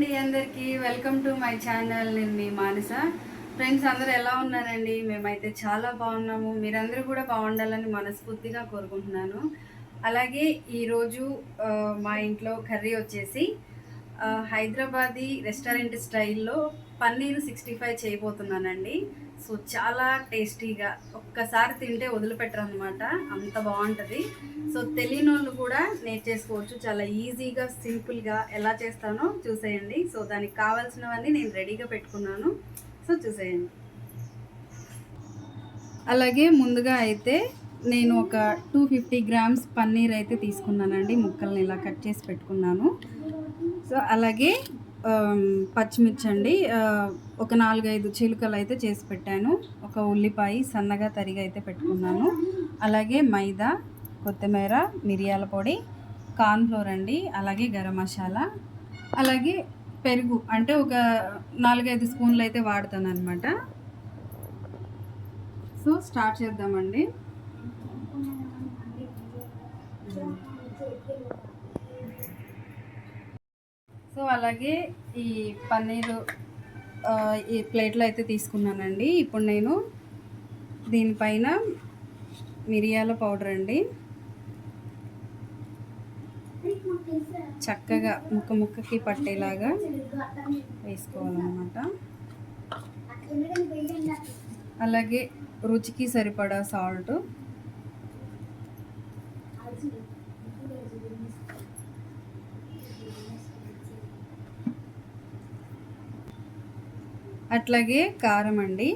అండి అందరికీ. Welcome to my channel. నేను మీ మానస. ఫ్రెండ్స్ అందరూ ఎలా ఉన్నారండి? మేమైతే చాలా బాగున్నాము. మీరందరూ కూడా బాగుండాలని మనస్ఫూర్తిగా కోరుకుంటున్నాను. అలాగే ఈరోజు మా ఇంట్లో కర్రీ వచ్చేసి హైదరాబాదీ రెస్టారెంట్ స్టైల్లో పన్నీర్ సిక్స్టీ ఫైవ్ చేయబోతున్నానండి. సో చాలా టేస్టీగా ఒక్కసారి తింటే వదిలిపెట్టరు అనమాట అంత బాగుంటుంది. సో తెలియని వాళ్ళు కూడా నేర్చేసుకోవచ్చు. చాలా ఈజీగా సింపుల్గా ఎలా చేస్తానో చూసేయండి. సో దానికి కావాల్సినవన్నీ నేను రెడీగా పెట్టుకున్నాను. సో చూసేయండి. అలాగే ముందుగా అయితే నేను ఒక టూ ఫిఫ్టీ గ్రామ్స్ పన్నీర్ అయితే తీసుకున్నానండి. ముక్కల్ని ఇలా కట్ చేసి పెట్టుకున్నాను. సో అలాగే పచ్చిమిర్చి అండి ఒక నాలుగైదు చిలుకలు అయితే చేసి పెట్టాను. ఒక ఉల్లిపాయ సన్నగా తరిగి అయితే పెట్టుకున్నాను. అలాగే మైదా కొత్తిమీర మిరియాల పొడి కార్న్ఫ్లోర్ అండి అలాగే గరం మసాలా అలాగే పెరుగు అంటే ఒక నాలుగైదు స్పూన్లు అయితే వాడతాను అనమాట సో స్టార్ట్ చేద్దామండి. సో అలాగే ఈ పన్నీరు ఈ ప్లేట్లో అయితే తీసుకున్నానండి. ఇప్పుడు నేను దీనిపైన మిరియాల పౌడర్ అండి. చక్కగా ముక్క ముక్కకి పట్టేలాగా వేసుకోవాలన్నమాట. అలాగే రుచికి సరిపడా సాల్ట్. అట్లాగే కారం అండి.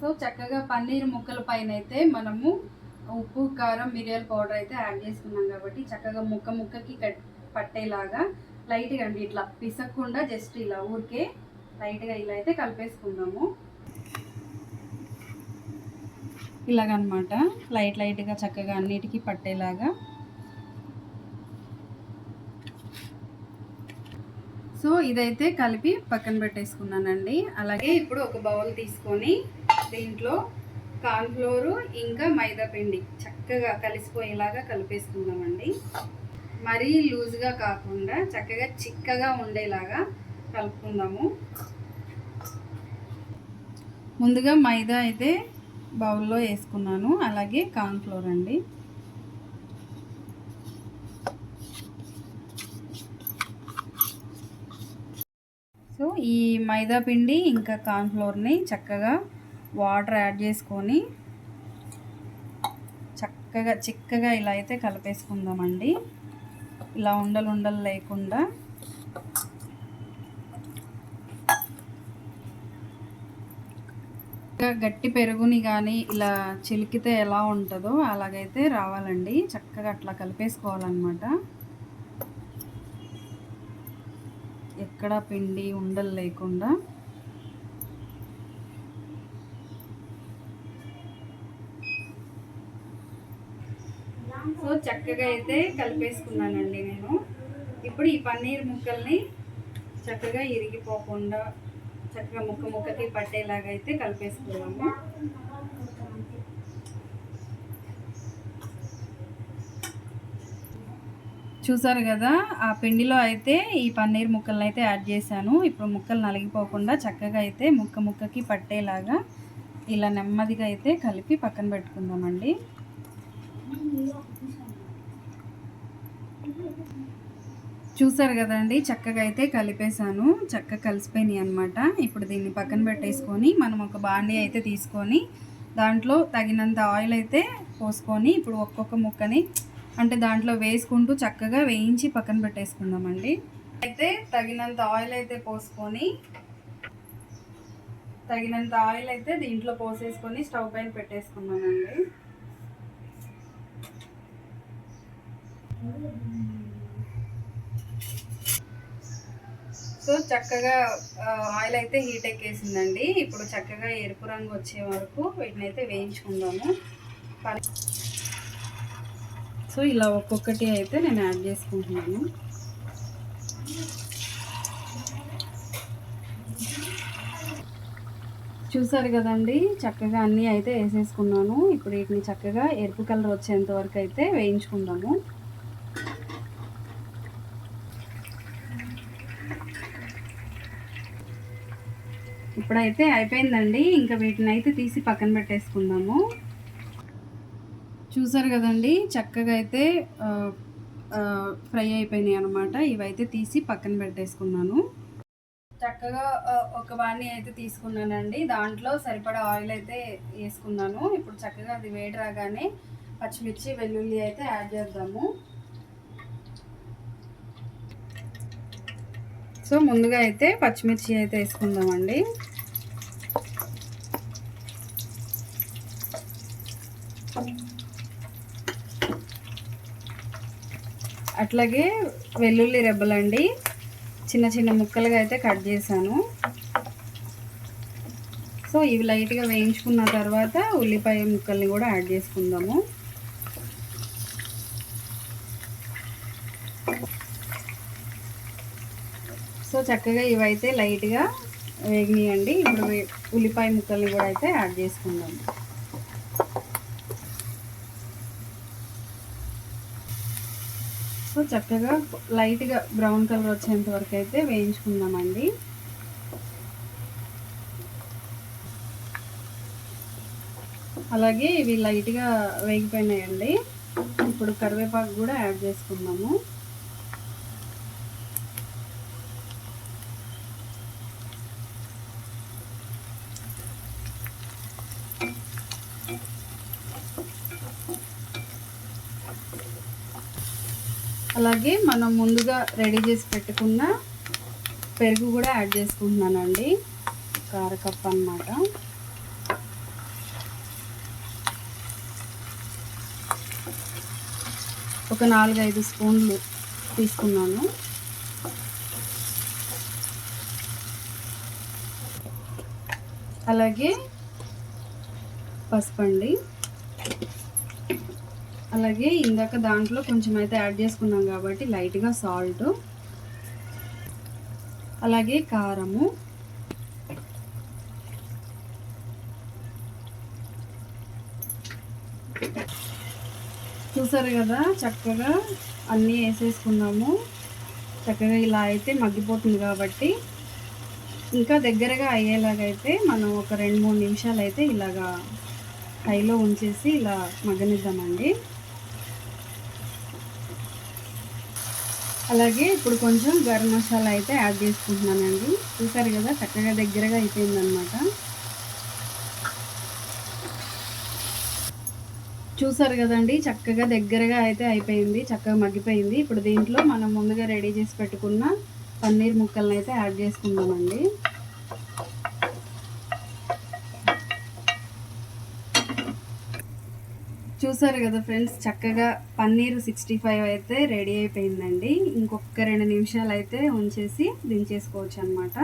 సో చక్కగా పన్నీర్ ముక్కల పైన అయితే మనము ఉప్పు కారం మిరియాల పౌడర్ అయితే యాడ్ చేసుకున్నాం కాబట్టి చక్కగా ముక్క ముక్కకి కట్ పట్టేలాగా లైట్గా అండి ఇట్లా పిసక్కుండా జస్ట్ ఇలా ఊరికే లైట్గా ఇలా అయితే కలిపేసుకుందాము. ఇలాగనమాట లైట్ లైట్గా చక్కగా అన్నిటికీ పట్టేలాగా సో ఇదైతే కలిపి పక్కన పెట్టేసుకున్నానండి. అలాగే ఇప్పుడు ఒక బౌల్ తీసుకొని దీంట్లో కార్న్ఫ్లోరు ఇంకా మైదా పిండి చక్కగా కలిసిపోయేలాగా కలిపేసుకుందామండి. మరీ లూజ్గా కాకుండా చక్కగా చిక్కగా ఉండేలాగా కలుపుకుందాము. ముందుగా మైదా అయితే బౌల్లో వేసుకున్నాను. అలాగే కార్న్ఫ్లోర్ అండి సో ఈ మైదా పిండి ఇంకా కార్న్ఫ్లోర్ని చక్కగా వాటర్ యాడ్ చేసుకొని చక్కగా చిక్కగా ఇలా అయితే కలిపేసుకుందామండి. ఇలా ఉండలు ఉండలు లేకుండా గట్టి పెరుగుని కానీ ఇలా చిలికితే ఎలా ఉంటుందో అలాగైతే రావాలండి. చక్కగా అట్లా కలిపేసుకోవాలన్నమాట. ఎక్కడ పిండి ఉండలు లేకుండా సో చక్కగా అయితే కలిపేసుకున్నానండి నేను. ఇప్పుడు ఈ పన్నీర్ ముక్కల్ని చక్కగా ఇరిగిపోకుండా చక్కగా ముక్క ముక్కకి పట్టేలాగా అయితే కలిపేసుకున్నాము చూసారు కదా ఆ పిండిలో అయితే ఈ పన్నీర్ ముక్కలను అయితే యాడ్ చేశాను. ఇప్పుడు ముక్కలు నలిగిపోకుండా చక్కగా అయితే ముక్క ముక్కకి పట్టేలాగా ఇలా నెమ్మదిగా అయితే కలిపి పక్కన పెట్టుకుందామండి. చూసారు కదండి చక్కగా అయితే కలిపేశాను. చక్కగా కలిసిపోయినాయి అనమాట ఇప్పుడు దీన్ని పక్కన పెట్టేసుకొని మనం ఒక బాండీ అయితే తీసుకొని దాంట్లో తగినంత ఆయిల్ అయితే పోసుకొని ఇప్పుడు ఒక్కొక్క ముక్కని అంటే దాంట్లో వేసుకుంటూ చక్కగా వేయించి పక్కన పెట్టేసుకుందామండి. అయితే తగినంత ఆయిల్ అయితే పోసుకొని తగినంత ఆయిల్ అయితే దీంట్లో పోసేసుకొని స్టవ్ పైన పెట్టేసుకున్నానండి సో చక్కగా ఆయిల్ అయితే హీట్ ఎక్కేసిందండి. ఇప్పుడు చక్కగా ఎరుపు రంగు వచ్చే వరకు వీటిని అయితే వేయించుకుందాము. సో ఇలా ఒక్కొక్కటి అయితే నేను యాడ్ చేసుకుంటున్నాను. చూసారు కదండి చక్కగా అన్నీ అయితే వేసేసుకున్నాను. ఇప్పుడు వీటిని చక్కగా ఎరుపు కలర్ వచ్చేంత వరకు అయితే వేయించుకుందాము. ఇప్పుడైతే అయిపోయిందండి. ఇంకా వీటిని అయితే తీసి పక్కన పెట్టేసుకుందాము. చూసారు కదండి చక్కగా అయితే ఫ్రై అయిపోయినాయి అనమాట ఇవైతే తీసి పక్కన పెట్టేసుకున్నాను. చక్కగా ఒక వాణి అయితే తీసుకున్నానండి. దాంట్లో సరిపడా ఆయిల్ అయితే వేసుకున్నాను. ఇప్పుడు చక్కగా అది వేడి రాగానే పచ్చిమిర్చి వెల్లుల్లి అయితే యాడ్ చేద్దాము. సో ముందుగా అయితే పచ్చిమిర్చి అయితే వేసుకుందామండి. అట్లాగే వెల్లుల్లి రెబ్బలండి. చిన్న చిన్న ముక్కలుగా అయితే కట్ చేశాను. సో ఇవి లైట్గా వేయించుకున్న తర్వాత ఉల్లిపాయ ముక్కల్ని కూడా యాడ్ చేసుకుందాము. సో చక్కగా ఇవైతే లైట్గా వేగినాయండి. ఇప్పుడు ఉల్లిపాయ ముక్కల్ని కూడా అయితే యాడ్ చేసుకుందాము. చక్కగా లైట్గా బ్రౌన్ కలర్ వచ్చేంత వరకు అయితే వేయించుకుందామండి. అలాగే ఇవి లైట్గా వేగిపోయినాయండి. ఇప్పుడు కరివేపాకు కూడా యాడ్ చేసుకుందాము. అలాగే మనం ముందుగా రెడీ చేసి పెట్టుకున్న పెరుగు కూడా యాడ్ చేసుకుంటున్నానండి. కారకప్పు అన్నమాట. ఒక నాలుగైదు స్పూన్లు తీసుకున్నాను. అలాగే పసుపు అండి అలాగే ఇందాక దాంట్లో కొంచెం అయితే యాడ్ చేసుకున్నాం కాబట్టి లైట్గా సాల్ట్ అలాగే కారము చూసారు కదా చక్కగా అన్నీ వేసేసుకున్నాము. చక్కగా ఇలా అయితే మగ్గిపోతుంది కాబట్టి ఇంకా దగ్గరగా అయ్యేలాగైతే మనం ఒక రెండు మూడు నిమిషాలు అయితే ఇలాగా హైలో ఉంచేసి ఇలా మగ్గనిద్దామండి. అలాగే ఇప్పుడు కొంచెం గరం మసాలా అయితే యాడ్ చేసుకుంటున్నానండి. చూసారు కదా చక్కగా దగ్గరగా అయిపోయిందనమాట చూసారు కదండి చక్కగా దగ్గరగా అయితే అయిపోయింది చక్కగా మగ్గిపోయింది. ఇప్పుడు దీంట్లో మనం ముందుగా రెడీ చేసి పెట్టుకున్న పన్నీర్ ముక్కలను అయితే యాడ్ చేసుకుందామండి. చూసారు కదా ఫ్రెండ్స్ చక్కగా పన్నీర్ సిక్స్టీ ఫైవ్ అయితే రెడీ అయిపోయిందండి. ఇంకొక రెండు నిమిషాలు అయితే ఉంచేసి దించేసుకోవచ్చు అనమాట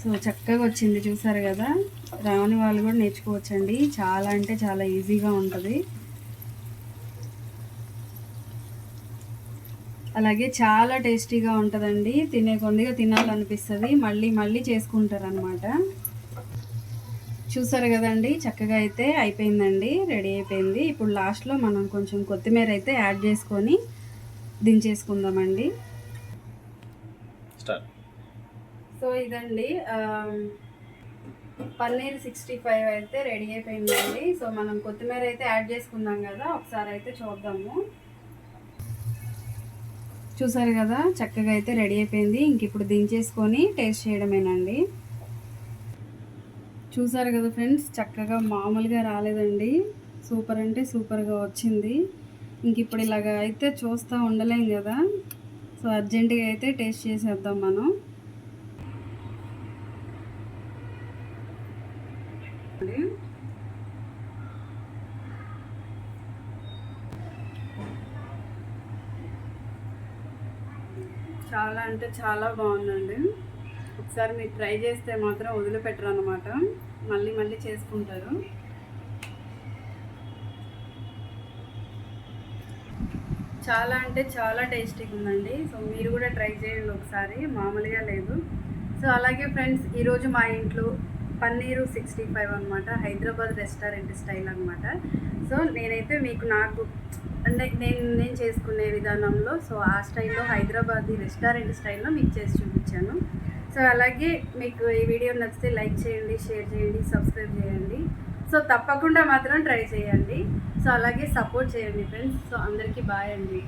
సో చక్కగా వచ్చింది చూసారు కదా. రాని వాళ్ళు కూడా నేర్చుకోవచ్చండి. చాలా అంటే చాలా ఈజీగా ఉంటుంది. అలాగే చాలా టేస్టీగా ఉంటుందండి. తినే కొద్దిగా తినాలనిపిస్తుంది. మళ్ళీ మళ్ళీ చేసుకుంటారు అనమాట చూసారు కదండి చక్కగా అయితే అయిపోయిందండి రెడీ అయిపోయింది. ఇప్పుడు లాస్ట్లో మనం కొంచెం కొత్తిమీర అయితే యాడ్ చేసుకొని దించేసుకుందామండి. సో ఇదండి పన్నీర్ సిక్స్టీ ఫైవ్ అయితే రెడీ అయిపోయిందండి. సో మనం కొత్తిమీర అయితే యాడ్ చేసుకున్నాం కదా ఒకసారి అయితే చూద్దాము. చూసారు కదా చక్కగా అయితే రెడీ అయిపోయింది. ఇంక ఇప్పుడు దించేసుకొని టేస్ట్ చేయడమేనండి. చూసారు కదా ఫ్రెండ్స్ చక్కగా మామూలుగా రాలేదండి. సూపర్ అంటే సూపర్గా వచ్చింది. ఇంక ఇప్పుడు ఇలాగ అయితే చూస్తూ ఉండలేం కదా. సో అర్జెంటుగా అయితే టేస్ట్ చేసేద్దాం మనం. చాలా అంటే చాలా బాగుందండి. ఒకసారి మీరు ట్రై చేస్తే మాత్రం వదిలిపెట్టరు అనమాట మళ్ళీ మళ్ళీ చేసుకుంటారు. చాలా అంటే చాలా టేస్టీగా ఉందండి. సో మీరు కూడా ట్రై చేయండి ఒకసారి. మామూలుగా లేదు. సో అలాగే ఫ్రెండ్స్ ఈరోజు మా ఇంట్లో పన్నీరు సిక్స్టీ ఫైవ్ అనమాట హైదరాబాద్ రెస్టారెంట్ స్టైల్ అనమాట సో నేనైతే మీకు నాకు అంటే నేను నేను చేసుకునే విధానంలో సో ఆ స్టైల్లో హైదరాబాద్ రెస్టారెంట్ స్టైల్లో మీకు చేసి చూపించాను. సో అలాగే మీకు ఈ వీడియో నచ్చితే లైక్ చేయండి షేర్ చేయండి సబ్స్క్రైబ్ చేయండి. సో తప్పకుండా మాత్రం ట్రై చేయండి. సో అలాగే సపోర్ట్ చేయండి ఫ్రెండ్స్. సో అందరికీ బాయ్ అండి.